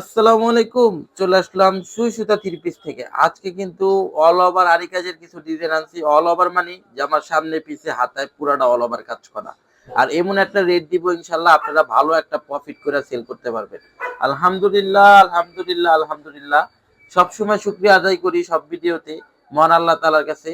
আসসালামু আলাইকুম, চলে আসলাম সুই সুতা থ্রি পিস থেকে। আজকে কিন্তু অল ওভার আরি কাজের কিছু ডিজাইন আনছি। অল ওভার মানে জামার সামনে পিছে হাতায় পুরাটা অল ওভার কাজ করা আর এমন একটা রেট দিব ইনশাল্লাহ, আপনারা ভালো একটা প্রফিট করে সেল করতে পারবেন। আলহামদুলিল্লাহ আলহামদুলিল্লাহ আলহামদুলিল্লাহ। সবসময় শুক্রিয়া আদায় করি সব ভিডিওতে। মহান আল্লাহ তালার কাছে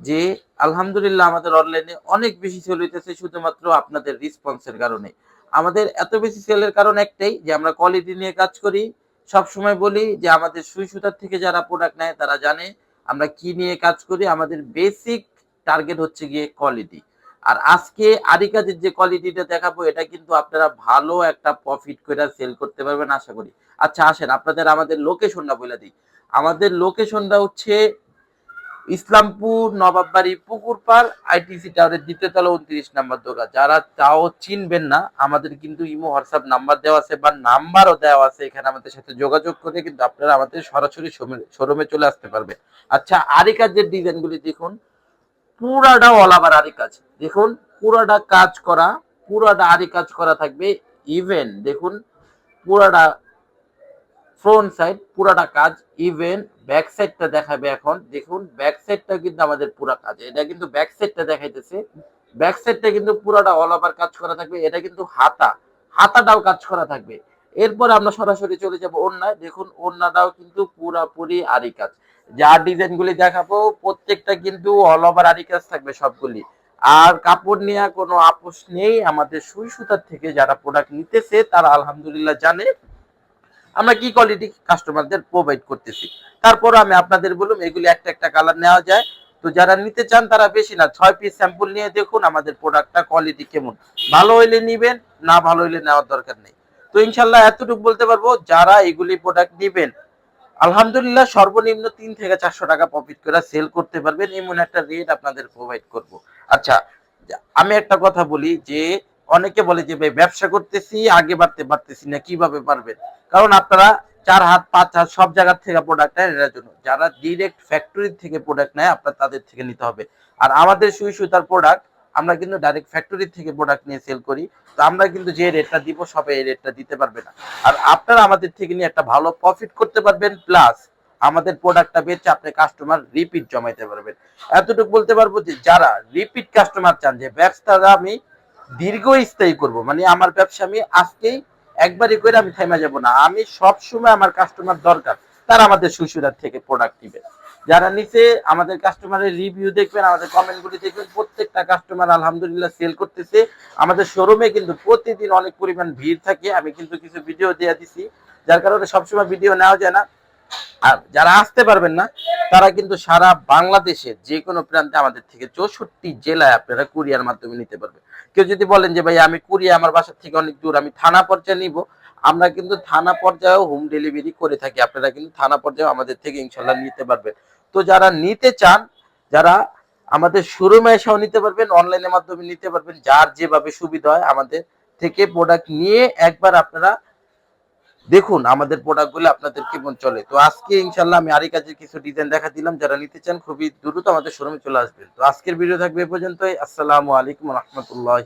যে আলহামদুলিল্লাহ আমাদের অনলাইনে অনেক বেশি সেল হইতেছে, শুধুমাত্র আপনাদের রেসপন্সের কারণে। আমাদের এত বেশি সেলের কারণ একটাই যে আমরা কোয়ালিটি নিয়ে কাজ করি। সব সময় বলি যে আমাদের সুই সুতার থেকে যারা প্রোডাক্ট নেয় তারা জানে আমরা কি নিয়ে কাজ করি। আমাদের বেসিক টার্গেট হচ্ছে গিয়ে কোয়ালিটি আর আজকে আরি কাজের যে কোয়ালিটিটা দেখাবো, এটা কিন্তু আপনারা ভালো একটা প্রফিট করে সেল করতে পারবেন, আশা করি। আচ্ছা আসেন, আপনাদের আমাদের লোকেশনটা বলে দিই। আমাদের লোকেশনটা হচ্ছে ইসলামপুর, নবাববাড়ি পুকুরপাড় আইটিসি টাওয়ারের দ্বিতীয় তলা উনত্রিশ নাম্বার দোকান। যারা তাও চিনবেন না, আমাদের কিন্তু ইমো, হোয়াটসঅ্যাপ নাম্বার দেওয়া আছে বা নাম্বারও দেওয়া আছে এখানে আমাদের সাথে যোগাযোগ করে কিন্তু আপনারা আমাদের সরাসরি শোরুমে চলে আসতে পারবে আচ্ছা আরি কাজের ডিজাইনগুলি দেখুন, পুরাটা অল আবার আরি কাজ দেখুন, পুরাটা কাজ করা, পুরাটা আরি কাজ করা থাকবে। ইভেন দেখুন, পুরাটা ফ্রন্ট সাইড পুরাটা কাজ ইভেন ব্যাক সাইডটা দেখাবে এখন। দেখুন ব্যাক সাইডটা কিন্তু আমাদের পুরা কাজ। এটা কিন্তু ব্যাক সাইডটা দেখাইতেছে। ব্যাক সাইডটা কিন্তু পুরাটা অল ওভার কাজ করা থাকবে। এটা কিন্তু হাতা। হাতাটাও কাজ করা থাকবে। এরপর আমরা সরাসরি চলে যাব ওড়নায়। দেখুন, ওড়নাটাও কিন্তু পুরাপুরি আরি কাজ। যা ডিজাইন গুলি দেখাবো, প্রত্যেকটা কিন্তু অল ওভার আরি কাজ থাকবে সবগুলি। আর কাপড় নেওয়া কোনো আপোষ নেই। আমাদের সুই সুতার থেকে যারা প্রোডাক্ট নিতেছে, তারা আলহামদুলিল্লাহ জানে। আমরা কি কোয়ালিটি কাস্টমারদের প্রোভাইড করতেছি? তারপর আমি আপনাদের বলুন এগুলি একটা একটা কালার নেওয়া যায়। তো যারা নিতে চান, তারা বেশি না, ছয় পিস স্যাম্পল নিয়ে দেখুন আমাদের প্রোডাক্টটা কোয়ালিটি কেমন। ভালো হইলে নিবেন, না ভালো হইলে নেওয়ার দরকার নেই। তো ইনশাল্লাহ এতটুকু বলতে পারব, যারা এগুলি প্রোডাক্ট নিবেন, আলহামদুলিল্লাহ সর্বনিম্ন তিন থেকে চারশো টাকা প্রফিট করে সেল করতে পারবেন, এমন একটা রেট আপনাদের প্রোভাইড করব। আচ্ছা আমি একটা কথা বলি যে, অনেকে বলে যে, ভাই, ব্যবসা করতেছি, আগে বাড়তে পারতেছি না, কীভাবে পারবেন? কারণ আপনারা চার হাত, পাঁচ হাত সব জায়গার থেকে প্রোডাক্ট নেয় এটার জন্য। যারা ডিরেক্ট ফ্যাক্টরি থেকে প্রোডাক্ট নেয়, আপনার তাদের থেকে নিতে হবে। আর আমাদের সুই সুতার প্রোডাক্ট আমরা কিন্তু ডাইরেক্ট ফ্যাক্টরি থেকে প্রোডাক্ট নিয়ে সেল করি। তো আমরা কিন্তু যে রেটটা দিব সবাই এই রেটটা দিতে পারবে না। আর আপনারা আমাদের থেকে নিয়ে একটা ভালো প্রফিট করতে পারবেন প্লাস আমাদের প্রোডাক্টটা বেচে আপনি কাস্টমার রিপিট জমাইতে পারবেন। এতটুকু বলতে পারব যে, যারা রিপিট কাস্টমার চান, যে ব্যবসাটা আমি দীর্ঘস্থায়ী করব মানে আমার ব্যবসা আমি আজকেই একবারই করে আমি থেমে যাব না। আমি সব সময় আমার কাস্টমার দরকার। তারা আমাদের শ্বশুরার থেকে প্রোডাক্ট নিবে। যারা নিচে আমাদের কাস্টমারের রিভিউ দেখবেন, আমাদের কমেন্টগুলি দেখবেন, প্রত্যেকটা কাস্টমার আলহামদুলিল্লাহ সেল করতেছে। আমাদের শোরুমে কিন্তু প্রতিদিন অনেক পরিমাণ ভিড় থাকে। আমি কিন্তু কিছু ভিডিও দিয়ে দিছি। যার কারণে সবসময় ভিডিও নেওয়া যায় না। আর যারা আসতে পারবেন না, তারা কিন্তু সারা বাংলাদেশের যে কোনো প্রান্তে আমাদের থেকে চৌষট্টি জেলায় আপনারা কুরিয়ার মাধ্যমে নিতে পারবেন। কেউ যদি বলেন যে, ভাই, আমি কুরিয়া আমার বাসার থেকে অনেক দূর, আমি থানা পর্যায়ে নিব। আমরা কিন্তু থানা পর্যায়েও হোম ডেলিভারি করে থাকি। আপনারা কিন্তু থানা পর্যায়ে আমাদের থেকে ইনশাল্লাহ নিতে পারবেন। তো যারা নিতে চান, যারা আমাদের শোরুমে এসেও নিতে পারবেন, অনলাইনের মাধ্যমে নিতে পারবেন, যার যেভাবে সুবিধা হয় আমাদের থেকে প্রোডাক্ট নিয়ে একবার আপনারা দেখুন, আমাদের প্রোডাক্টগুলো আপনাদের কেমন চলে? তো আজকে ইনশাল্লাহ আমি আরেক কাজের কিছু ডিজাইন দেখা দিলাম, যারা নিতে চান খুবই দ্রুত আমাদের শোরুমে চলে আসবেন। তো আজকের ভিডিও থাকবে এ পর্যন্তই। আসসালামু আলাইকুম রহমতুল্লাহ।